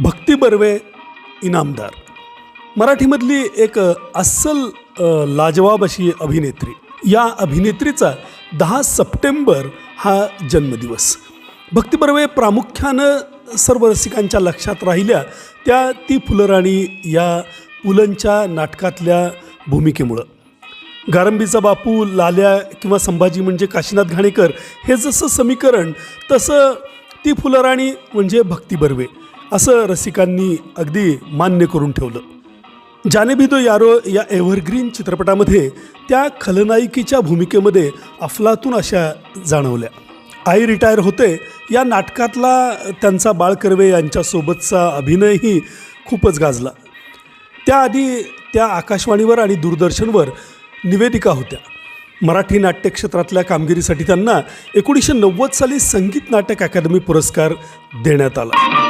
भक्ती बर्वे इनामदार. मराठीमधली एक अस्सल लाजवाब अशी अभिनेत्री. या अभिनेत्रीचा दहा सप्टेंबर हा जन्मदिवस. भक्ती बर्वे प्रामुख्यानं सर्व रसिकांच्या लक्षात राहिल्या त्या ती फुलराणी या पुलंच्या नाटकातल्या भूमिकेमुळं. गारंबीचा बापू लाल्या किंवा संभाजी म्हणजे काशीनाथ घाणेकर हे जसं समीकरण तसं ती फुलराणी म्हणजे भक्ती बर्वे असं रसिकांनी अगदी मान्य करून ठेवलं. जानेबी दो यारो या एव्हरग्रीन चित्रपटामध्ये त्या खलनायिकेच्या भूमिकेमध्ये अफलातून अशा जाणवल्या. आई रिटायर होते या नाटकातला त्यांचा बाळ कर्वे यांच्यासोबतचा अभिनयही खूपच गाजला. त्याआधी त्या आकाशवाणीवर आणि दूरदर्शनवर निवेदिका होत्या. मराठी नाट्यक्षेत्रातल्या कामगिरीसाठी त्यांना एकोणीसशे नव्वद साली संगीत नाटक अकादमी पुरस्कार देण्यात आला.